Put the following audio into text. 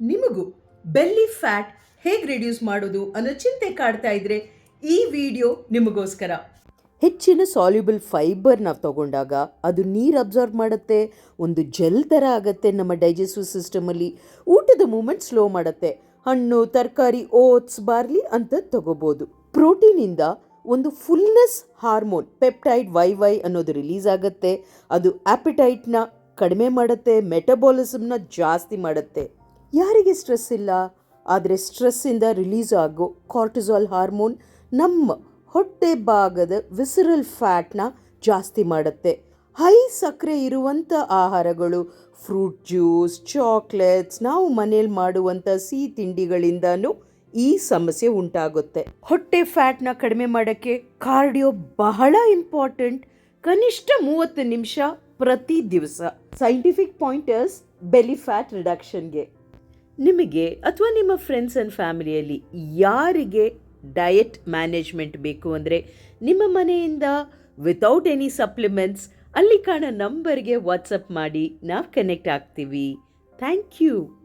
ನಿಮಗೂ belly fat ಹೇಗೆ reduce ಮಾಡೋದು ಅನ್ನೋ ಚಿಂತೆ ಕಾಡ್ತಾ ಇದ್ರೆ ಈ ವಿಡಿಯೋ ನಿಮಗೋಸ್ಕರ. ಹೆಚ್ಚಿನ ಸಾಲ್ಯುಬಲ್ ಫೈಬರ್ ನಾವು ತಗೊಂಡಾಗ ಅದು ನೀರು ಅಬ್ಸಾರ್ಬ್ ಮಾಡುತ್ತೆ, ಒಂದು ಜೆಲ್ ಥರ ಆಗುತ್ತೆ ನಮ್ಮ ಡೈಜೆಸ್ಟಿವ್ ಸಿಸ್ಟಮಲ್ಲಿ ಊಟದ ಮೂಮೆಂಟ್ ಸ್ಲೋ ಮಾಡುತ್ತೆ. ಹಣ್ಣು, ತರಕಾರಿ ಓಟ್ಸ್ ಬಾರ್ಲಿ ಅಂತ ತಗೋಬೋದು. ಪ್ರೋಟೀನಿಂದ ಒಂದು fullness hormone peptide Y Y ಅನ್ನೋದು ರಿಲೀಸ್ ಆಗುತ್ತೆ. ಅದು ಆಪಿಟೈಟ್ನ ಕಡಿಮೆ ಮಾಡುತ್ತೆ ಮೆಟಬಾಲಿಸಮ್ನ ಜಾಸ್ತಿ ಮಾಡುತ್ತೆ. ಯಾರಿಗೆ ಸ್ಟ್ರೆಸ್ ಇಲ್ಲ? ಆದರೆ ಸ್ಟ್ರೆಸ್ಸಿಂದ ರಿಲೀಸ್ ಆಗೋ ಕಾರ್ಟಿಸಾಲ್ ಹಾರ್ಮೋನ್ ನಮ್ಮ ಹೊಟ್ಟೆ ಭಾಗದ ವಿಸರಲ್ ಫ್ಯಾಟ್ನ ಜಾಸ್ತಿ ಮಾಡುತ್ತೆ. ಹೈ ಸಕ್ಕರೆ ಇರುವಂಥ ಆಹಾರಗಳು ಫ್ರೂಟ್ ಜ್ಯೂಸ್ ಚಾಕ್ಲೇಟ್ಸ್ ನಾವು ಮನೇಲಿ ಮಾಡುವಂಥ ಸಿಹಿ ತಿಂಡಿಗಳಿಂದನೂ ಈ ಸಮಸ್ಯೆ ಉಂಟಾಗುತ್ತೆ. ಹೊಟ್ಟೆ ಫ್ಯಾಟ್ನ ಕಡಿಮೆ ಮಾಡೋಕ್ಕೆ ಕಾರ್ಡಿಯೋ ಬಹಳ ಇಂಪಾರ್ಟೆಂಟ್ ಕನಿಷ್ಠ ಮೂವತ್ತು ನಿಮಿಷ ಪ್ರತಿ ದಿವಸ. ಸೈಂಟಿಫಿಕ್ ಪಾಯಿಂಟರ್ಸ್ ಬೆಲಿ ಫ್ಯಾಟ್ ರಿಡಕ್ಷನ್ಗೆ ನಿಮಗೆ ಅಥವಾ ನಿಮ್ಮ ಫ್ರೆಂಡ್ಸ್ ಆ್ಯಂಡ್ ಫ್ಯಾಮಿಲಿಯಲ್ಲಿ ಯಾರಿಗೆ ಡಯಟ್ ಮ್ಯಾನೇಜ್ಮೆಂಟ್ ಬೇಕು ಅಂದರೆ ನಿಮ್ಮ ಮನೆಯಿಂದ ವಿತೌಟ್ ಎನಿ ಸಪ್ಲಿಮೆಂಟ್ಸ್ ಅಲ್ಲಿ ಕಾಣೋ ನಂಬರ್ಗೆ ವಾಟ್ಸಪ್ ಮಾಡಿ ನಾವು ಕನೆಕ್ಟ್ ಆಗ್ತೀವಿ. Thank you